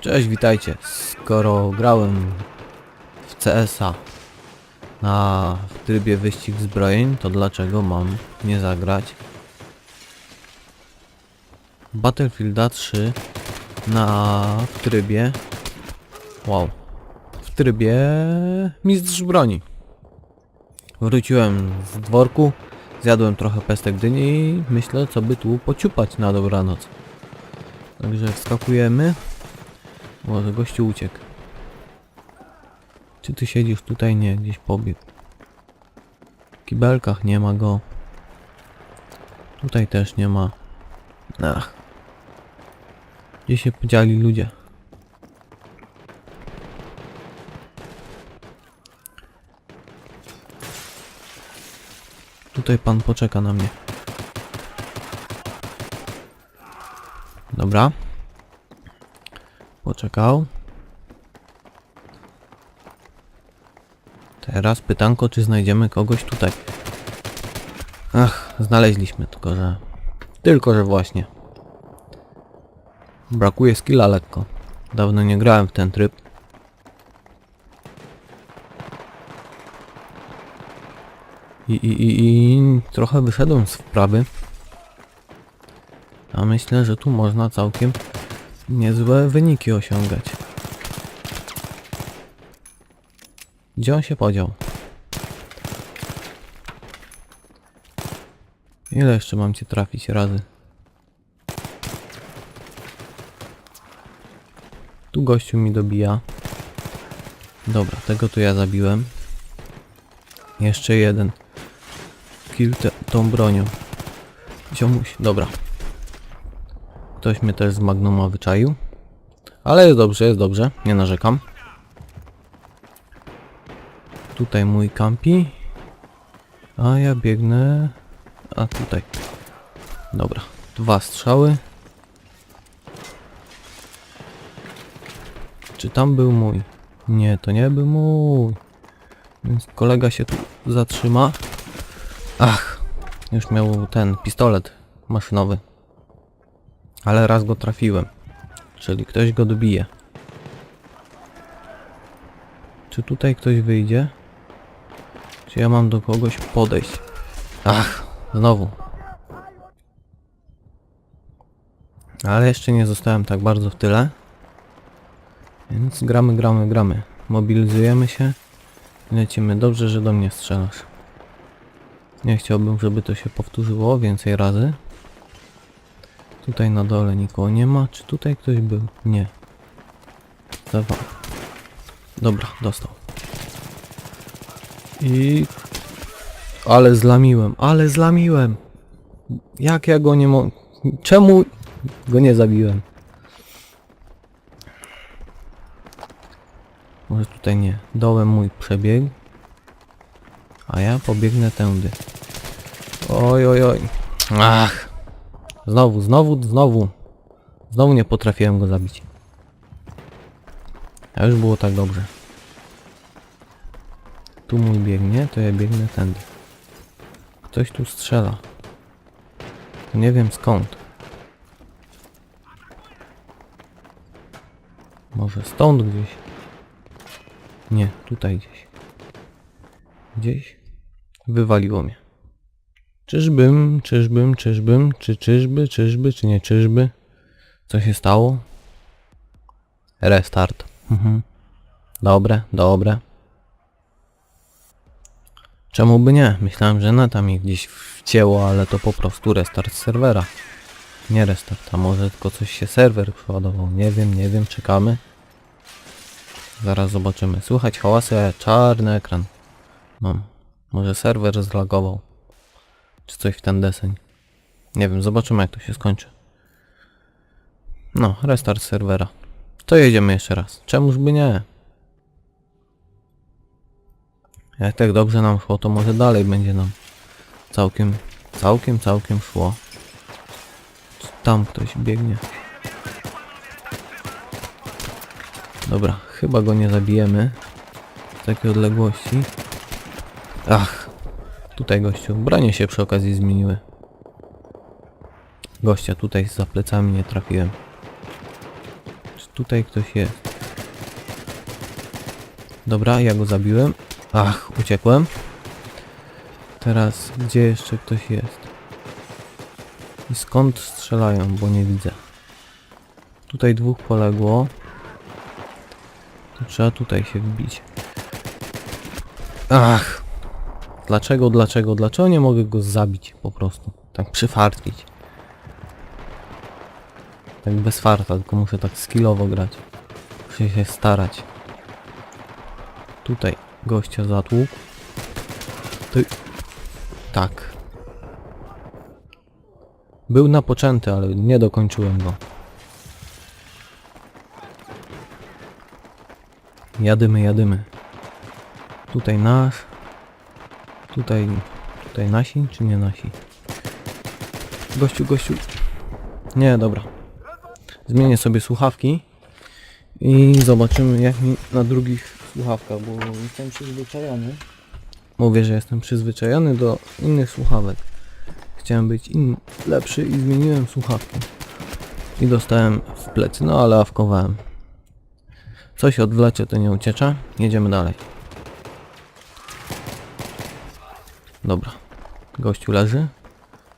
Cześć, witajcie. Skoro grałem w CS-a na trybie wyścig zbrojeń, to dlaczego mam nie zagrać Battlefielda 3 na w trybie wow w trybie mistrz broni wróciłem z dworku zjadłem trochę pestek dyni i myślę co by tu pociupać na dobranoc także wskakujemy może gościu uciekł. Czy ty siedzisz tutaj? Nie, gdzieś pobiegł. W kibelkach nie ma go. Tutaj też nie ma. Ach. Gdzie się podzieli ludzie? Tutaj pan poczeka na mnie. Dobra. Poczekał. Teraz pytanko, czy znajdziemy kogoś tutaj. Ach, znaleźliśmy, tylko że... Tylko, że właśnie. Brakuje skilla lekko. Dawno nie grałem w ten tryb. I, i, i, i trochę wyszedłem z wprawy. A myślę, że tu można całkiem niezłe wyniki osiągać. Gdzie on się podział? Ile jeszcze mam cię trafić razy? Tu gościu mi dobija. Dobra, tego tu ja zabiłem. Jeszcze jeden. Kill te, tą bronią. Ziomuś, dobra. Ktoś mnie też z Magnuma wyczaił. Ale jest dobrze, jest dobrze. Nie narzekam. Tutaj mój kampi. A ja biegnę... A tutaj. Dobra. Dwa strzały. Czy tam był mój? Nie, to nie był mój. Więc kolega się tu zatrzyma. Ach. Już miał ten pistolet maszynowy. Ale raz go trafiłem. Czyli ktoś go dobije. Czy tutaj ktoś wyjdzie? Czy ja mam do kogoś podejść? Ach, znowu. Ale jeszcze nie zostałem tak bardzo w tyle. Więc gramy, gramy, gramy. Mobilizujemy się. Lecimy. Dobrze, że do mnie strzelasz. Nie chciałbym, żeby to się powtórzyło więcej razy. Tutaj na dole nikogo nie ma. Czy tutaj ktoś był? Nie. Dawa. Dobra, dostał. I... Ale zlamiłem, ale zlamiłem. Jak ja go nie mo... Czemu go nie zabiłem? Tutaj nie. Dołem mój przebieg. A ja pobiegnę tędy. Oj, oj, oj. Ach. Znowu, znowu, znowu. Znowu nie potrafiłem go zabić. A już było tak dobrze. Tu mój biegnie, to ja biegnę tędy. Ktoś tu strzela. Nie wiem skąd. Może stąd gdzieś. Nie, tutaj gdzieś. Gdzieś wywaliło mnie. Czyżbym, czyżbym, czyżbym, czy czyżby, czyżby, czy nie czyżby? Co się stało? Restart. Mhm. Dobre, dobre. Czemu by nie? Myślałem, że neta mi gdzieś wcięło, ale to po prostu restart serwera. Nie restart, a może tylko coś się serwer przeładował. Nie wiem, nie wiem, czekamy. Zaraz zobaczymy. Słychać hałasy, a czarny ekran. Mam. Może serwer zlagował. Czy coś w ten deseń. Nie wiem, zobaczymy jak to się skończy. No, restart serwera. To jedziemy jeszcze raz. Czemuż by nie? Jak tak dobrze nam szło, to może dalej będzie nam całkiem, całkiem, całkiem szło. Czy Tam ktoś biegnie. Dobra, chyba go nie zabijemy. Z takiej odległości. Ach, tutaj gościu. Bronie się przy okazji zmieniły. Gościa tutaj za plecami nie trafiłem. Czy tutaj ktoś jest? Dobra, ja go zabiłem. Ach, uciekłem. Teraz gdzie jeszcze ktoś jest? I skąd strzelają, bo nie widzę. Tutaj dwóch poległo. Trzeba tutaj się wbić. Ach! Dlaczego, dlaczego, dlaczego nie mogę go zabić po prostu? Tak przyfartwić. Tak bez farta, tylko muszę tak skillowo grać. Muszę się starać. Tutaj gościa zatłukł. Ty... Tak. Był napoczęty, ale nie dokończyłem go. Jadymy, jadymy. Tutaj nasz. Tutaj... Tutaj nasi, czy nie nasi? Gościu, gościu. Nie, dobra. Zmienię sobie słuchawki. I zobaczymy jak mi na drugich słuchawkach, bo jestem przyzwyczajony. Mówię, że jestem przyzwyczajony do innych słuchawek. Chciałem być in... lepszy i zmieniłem słuchawki. I dostałem w plecy, no ale awkowałem. Coś odwlecie, to nie ucieczę. Jedziemy dalej. Dobra. Gościu leży.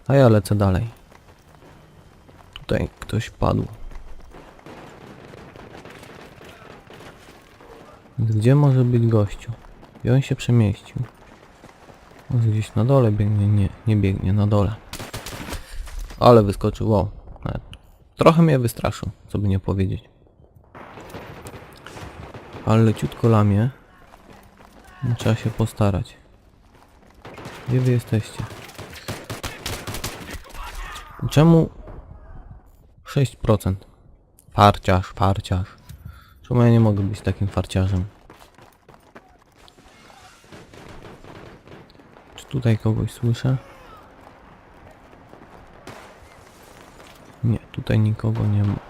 A ja lecę dalej. Tutaj ktoś padł. Gdzie może być gościu? I on się przemieścił. Może gdzieś na dole biegnie? Nie, nie biegnie na dole. Ale wyskoczył, wow. Trochę mnie wystraszył, co by nie powiedzieć. Ale leciutko lamie. Trzeba się postarać. Gdzie wy jesteście? Czemu 6%? Farciarz, farciarz. Czemu ja nie mogę być takim farciarzem? Czy tutaj kogoś słyszę? Nie, tutaj nikogo nie ma.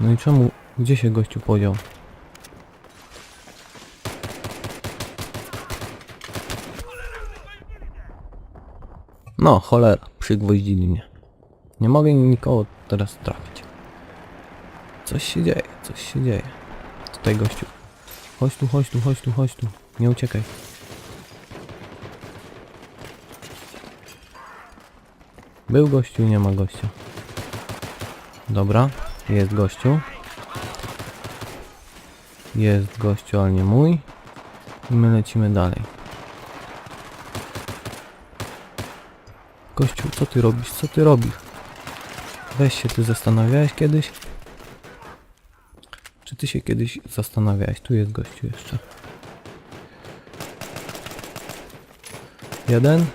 No i czemu? Gdzie się gościu podział? No, cholera, przygwoździli mnie. Nie mogę nikogo teraz trafić. Coś się dzieje, coś się dzieje. Tutaj gościu. Chodź tu, chodź tu, chodź tu, chodź tu. Nie uciekaj. Był gościu, nie ma gościa. Dobra, jest gościu. Jest gościu, ale nie mój. I my lecimy dalej. Gościu, co ty robisz? Co ty robisz? Weź się, ty zastanawiałeś kiedyś? Czy ty się kiedyś zastanawiałeś? Tu jest gościu jeszcze. Jeden.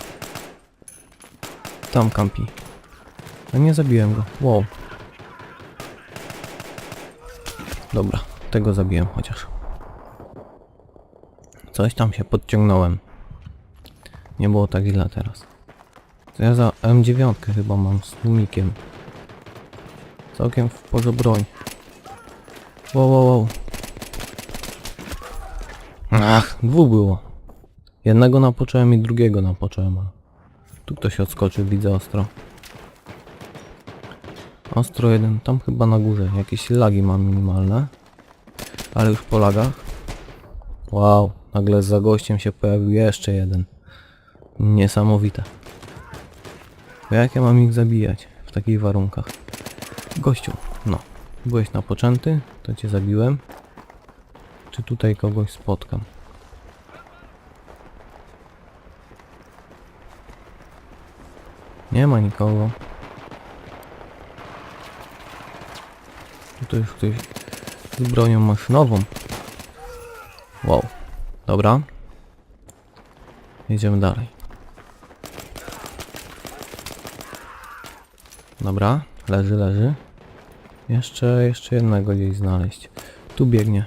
Tam kampi. A nie zabiłem go. Wow. Dobra, tego zabiłem chociaż. Coś tam się podciągnąłem. Nie było tak źle teraz. To ja za M9 chyba mam z tłumikiem. Całkiem w porze broń. Wow, wow, wow. Ach, dwóch było. Jednego napocząłem i drugiego napocząłem. Tu ktoś odskoczył, widzę ostro. Ostro jeden, tam chyba na górze. Jakieś lagi mam minimalne. Ale już po lagach. Wow, nagle za gościem się pojawił jeszcze jeden. Niesamowite. Bo jak ja mam ich zabijać w takich warunkach? Gościu, no. Byłeś napoczęty, to cię zabiłem. Czy tutaj kogoś spotkam? Nie ma nikogo. Tutaj już ktoś z bronią maszynową. Wow. Dobra. Jedziemy dalej. Dobra, leży, leży. Jeszcze, jeszcze jednego gdzieś znaleźć. Tu biegnie.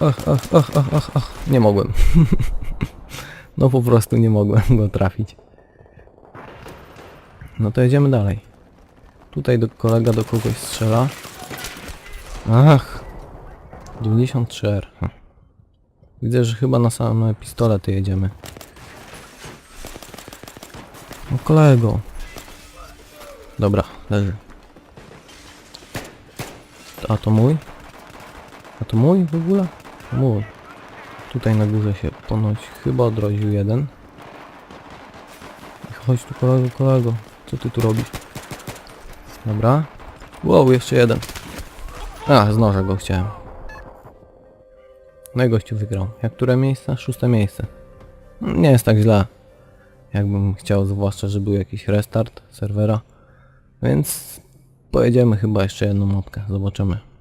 Ach, ach, ach, ach, ach, ach. Nie mogłem. no po prostu nie mogłem go trafić. No to jedziemy dalej. Tutaj do kolega do kogoś strzela. Ach. 93R. Hm. Widzę, że chyba na same pistolety jedziemy. No kolego. Dobra, leży. A to mój? A to mój w ogóle? Mój. Tutaj na górze się ponoć chyba odrodził jeden. Chodź tu kolego, kolego. Co ty tu robisz? Dobra. Wow, jeszcze jeden. A, z noża go chciałem. No i gościu wygrał. Jak które miejsce? Szóste miejsce. Nie jest tak źle. Jakbym chciał, zwłaszcza, że był jakiś restart serwera. Więc pojedziemy chyba jeszcze jedną mapkę. Zobaczymy.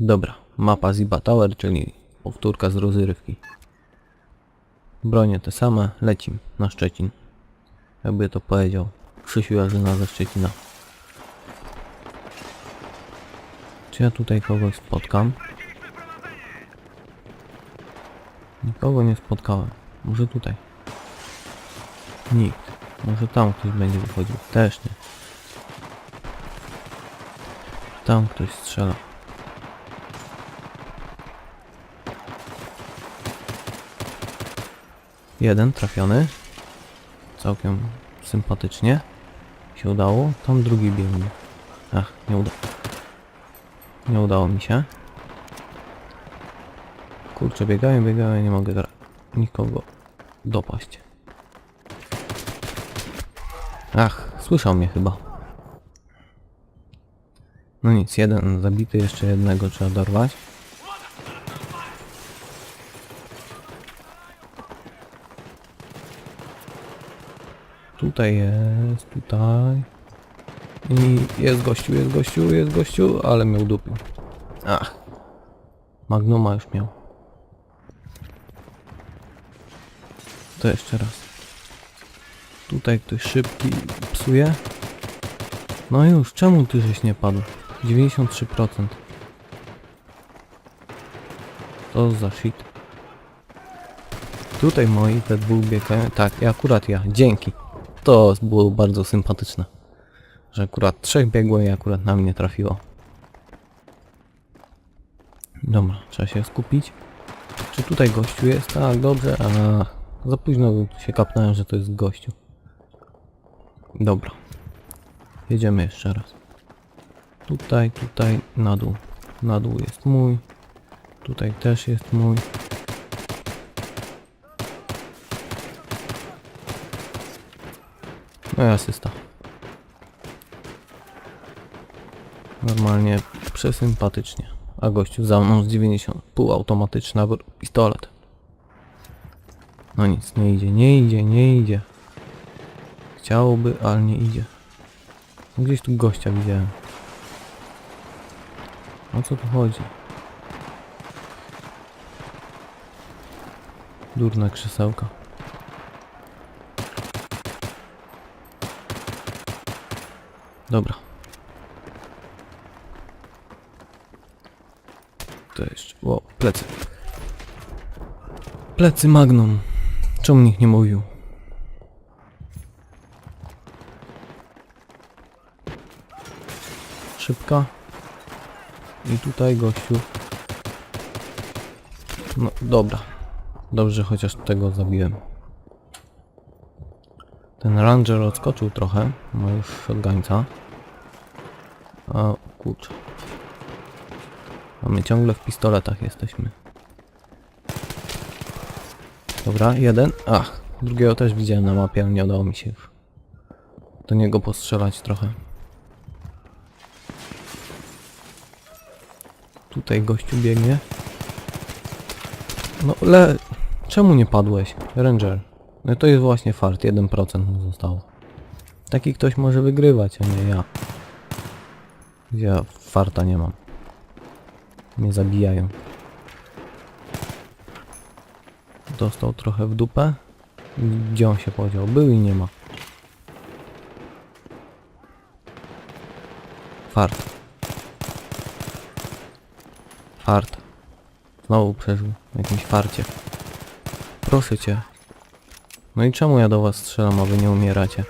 Dobra, mapa Ziba Tower, czyli powtórka z rozrywki. Bronie te same, lecim na Szczecin. Jakby to powiedział Krzysiu Jarzyna ze Szczecina. Czy ja tutaj kogoś spotkam? Nikogo nie spotkałem. Może tutaj. Nikt. Może tam ktoś będzie wychodził. Też nie. Tam ktoś strzela. Jeden trafiony. Całkiem sympatycznie się udało. Tam drugi biegnie. Ach, nie udało. Nie udało mi się. Kurczę, biegają, biegają, nie mogę nikogo dopaść. Ach, słyszał mnie chyba. No nic, jeden zabity, jeszcze jednego trzeba dorwać. Tutaj jest, tutaj. I jest gościu, jest gościu, jest gościu, ale miał dupił. Ach. Magnuma już miał. To jeszcze raz. Tutaj ktoś szybki psuje. No już, czemu ty żeś nie padł? 93%. To za shit. Tutaj moi te dwóch biegają. Tak, i akurat ja. Dzięki. To było bardzo sympatyczne. Że akurat trzech biegło i akurat na mnie trafiło. Dobra, trzeba się skupić. Czy tutaj gościu jest? Tak, dobrze. A, za późno się kapnąłem, że to jest gościu. Dobra. Jedziemy jeszcze raz. Tutaj, tutaj, na dół. Na dół jest mój. Tutaj też jest mój. No i asysta. Normalnie przesympatycznie. A gościu za mną z 90. Półautomatyczny nabór pistolet. No nic, nie idzie, nie idzie, nie idzie. Chciałoby, ale nie idzie. Gdzieś tu gościa widziałem. O co tu chodzi? Durne krzesełka. Dobra. To jeszcze. O, plecy. Plecy Magnum. Czemu nikt nie mówił? Szybka. I tutaj gościu. No dobra. Dobrze, chociaż tego zabiłem. Ten ranger odskoczył trochę. Ma już shotgunca. A kurczę. A my ciągle w pistoletach jesteśmy. Dobra, jeden. Ach, drugiego też widziałem na mapie, ale nie udało mi się już do niego postrzelać trochę. Tutaj gościu biegnie. No le... Czemu nie padłeś? Ranger. No to jest właśnie fart, 1% mu zostało. Taki ktoś może wygrywać, a nie ja. Ja farta nie mam. Mnie zabijają. Dostał trochę w dupę. Gdzie on się podział? Był i nie ma. Fart. Fart. Znowu przeżył. W jakimś farcie. Proszę cię. No i czemu ja do was strzelam, a wy nie umieracie?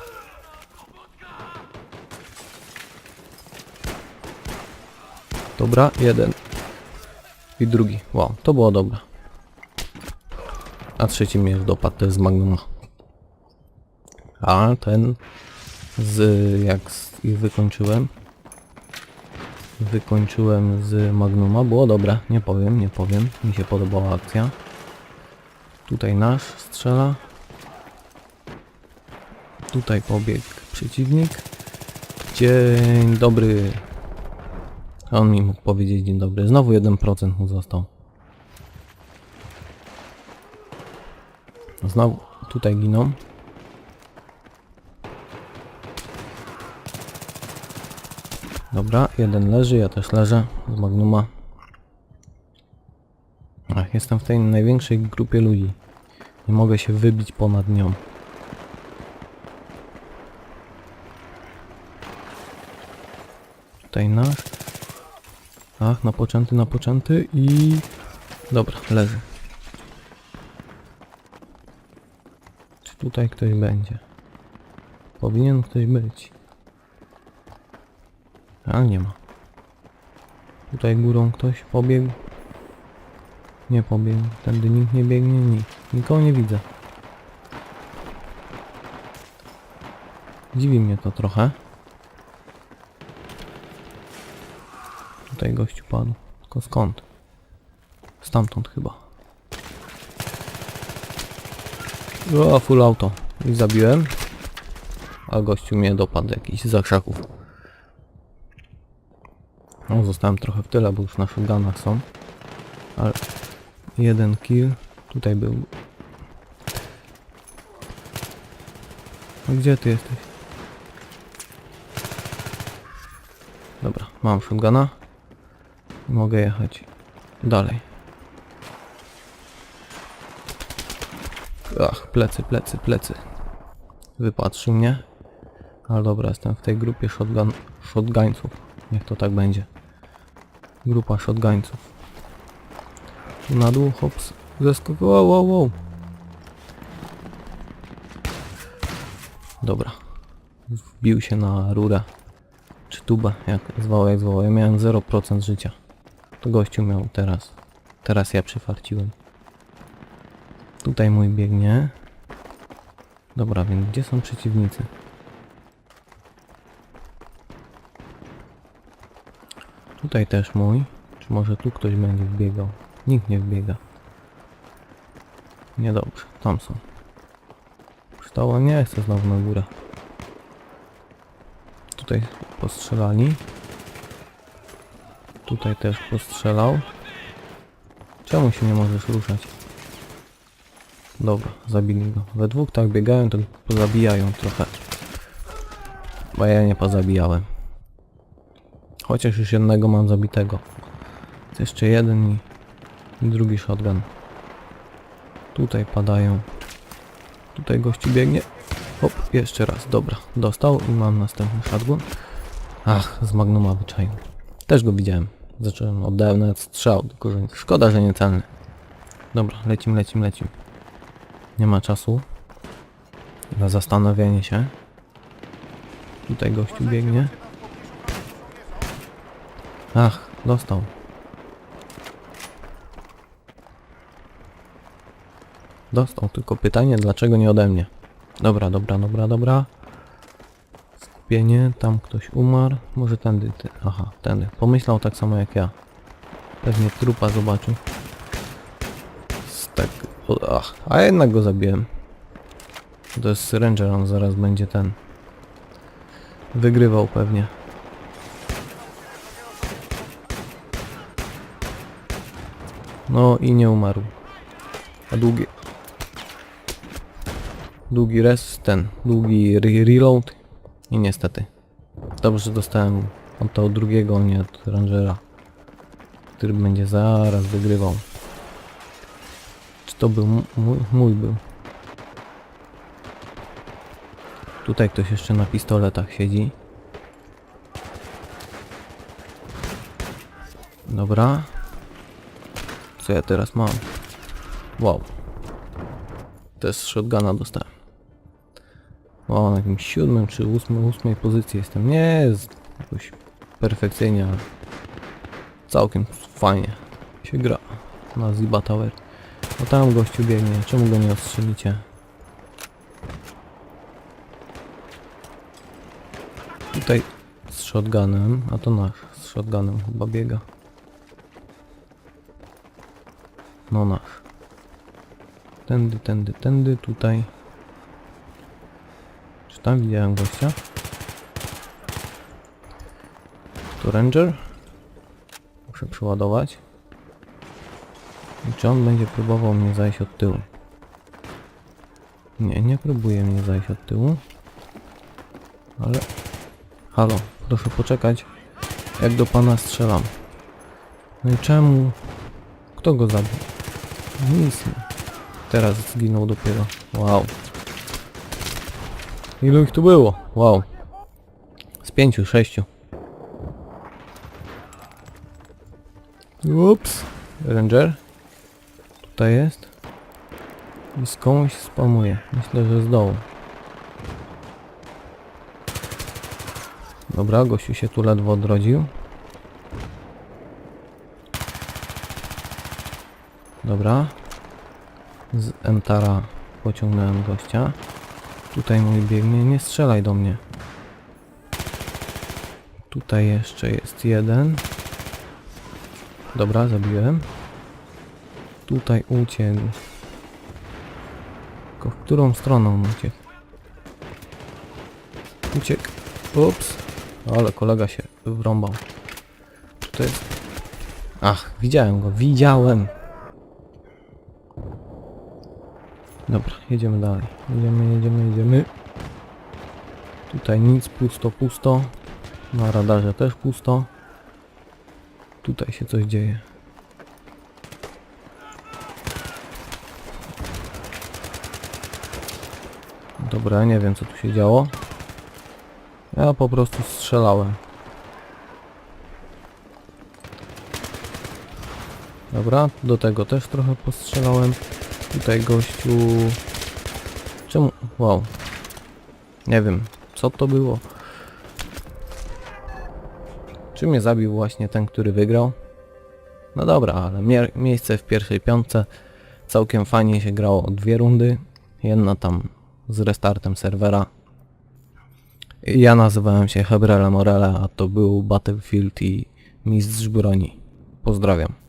Dobra, jeden. I drugi. Wow, to było dobre. A trzeci mnie dopadł, to jest Magnuma. A ten z jak z, ich wykończyłem wykończyłem z Magnuma, było dobre, nie powiem, nie powiem, mi się podobała akcja. Tutaj nasz strzela. Tutaj pobiegł przeciwnik. Dzień dobry. On mi mógł powiedzieć dzień dobry. Znowu 1% mu został. Znowu tutaj giną. Dobra, jeden leży, ja też leżę z Magnuma. Ach, jestem w tej największej grupie ludzi. Nie mogę się wybić ponad nią. Tutaj nasz. Ach, napoczęty, napoczęty i... Dobra, leży. Czy tutaj ktoś będzie? Powinien ktoś być. Ale nie ma. Tutaj górą ktoś pobiegł. Nie pobiegł. Tędy nikt nie biegnie, nikt. Nikogo nie widzę. Dziwi mnie to trochę. Tutaj gościu padł. Tylko skąd? Stamtąd chyba. O, full auto. I zabiłem. A gościu mnie dopadł jakiś za krzaków. No, zostałem trochę w tyle, bo już na shotgunach są. Ale jeden kill. Tutaj był. No gdzie ty jesteś? Dobra, mam shotguna. Mogę jechać dalej. Ach, plecy, plecy, plecy. Wypatrzył mnie. Ale dobra, jestem w tej grupie shotgun, shotguńców. Niech to tak będzie. Grupa shotguńców. Tu na dół, hops. Zeskok. Wow, wow, wow. Dobra. Wbił się na rurę. Czy tubę, jak zwało, jak zwało. Ja miałem 0% życia. Gościu miał teraz. Teraz ja przyfarciłem. Tutaj mój biegnie. Dobra, więc gdzie są przeciwnicy? Tutaj też mój. Czy może tu ktoś będzie wbiegał? Nikt nie wbiega. Niedobrze, tam są. Przystało nie chcę znowu na górę. Tutaj postrzelali. Tutaj też postrzelał. Czemu się nie możesz ruszać? Dobra, zabili go. We dwóch tak biegają, to pozabijają trochę. Bo ja nie pozabijałem. Chociaż już jednego mam zabitego. Jest jeszcze jeden i, drugi shotgun. Tutaj padają. Tutaj gościu biegnie. Hop, jeszcze raz. Dobra, dostał i mam następny shotgun. Ach, z Magnuma wyczaił. Też go widziałem. Zacząłem oddałem nawet strzał, tylko że szkoda, że nie celny. Dobra, lecim, lecim, lecim. Nie ma czasu na zastanowienie się. Tutaj gościu biegnie. Ach, dostał. Dostał, tylko pytanie, dlaczego nie ode mnie? Dobra, dobra, dobra, dobra. Tam ktoś umarł. Może tędy, ty. Aha, tędy. Pomyślał tak samo jak ja. Pewnie trupa zobaczył. Tak, ach, a jednak go zabiłem. To jest Ranger, on zaraz będzie ten. Wygrywał pewnie. No i nie umarł. A długi... Długi res, ten, długi re reload i niestety. Dobrze, dostałem od tego drugiego, nie od Rangera, który będzie zaraz wygrywał. Czy to był mój? Mój był. Tutaj ktoś jeszcze na pistoletach siedzi. Dobra. Co ja teraz mam? Wow. Też shotguna dostałem. O, na jakimś siódmym czy ósmym, ósmej pozycji jestem. Nie jest jakoś perfekcyjnie, ale całkiem fajnie się gra na Ziba Tower. No tam gościu biegnie, czemu go nie ostrzelicie? Tutaj z shotgunem, a to nasz z shotgunem chyba biega. No nasz. Tędy, tędy, tędy, tutaj. Tam widziałem gościa? To Ranger? Muszę przeładować. I czy on będzie próbował mnie zajść od tyłu? Nie, nie próbuje mnie zajść od tyłu. Ale... Halo, proszę poczekać. Jak do pana strzelam. No i czemu? Kto go zabił? Nic. Teraz zginął dopiero. Wow. Ilu ich tu było? Wow. Z pięciu, sześciu. Ups. Ranger. Tutaj jest. I skądś spamuje. Myślę, że z dołu. Dobra, gościu się tu ledwo odrodził. Dobra. Z Emtara pociągnąłem gościa. Tutaj mój biegnie, nie strzelaj do mnie. Tutaj jeszcze jest jeden. Dobra, zabiłem. Tutaj uciekł. Tylko w którą stroną on uciekł? Uciekł. Ups. Ale kolega się wrąbał. To jest... Ach, widziałem go, widziałem. Dobra, jedziemy dalej. Jedziemy, jedziemy, jedziemy. Tutaj nic, pusto, pusto. Na radarze też pusto. Tutaj się coś dzieje. Dobra, nie wiem co tu się działo. Ja po prostu strzelałem. Dobra, do tego też trochę postrzelałem. Tutaj gościu... Czemu? Wow. Nie wiem, co to było. Czy mnie zabił właśnie ten, który wygrał? No dobra, ale mie miejsce w pierwszej piątce. Całkiem fajnie się grało dwie rundy. Jedna tam z restartem serwera. Ja nazywałem się Hebrele Morele, a to był Battlefield i Mistrz Broni. Pozdrawiam.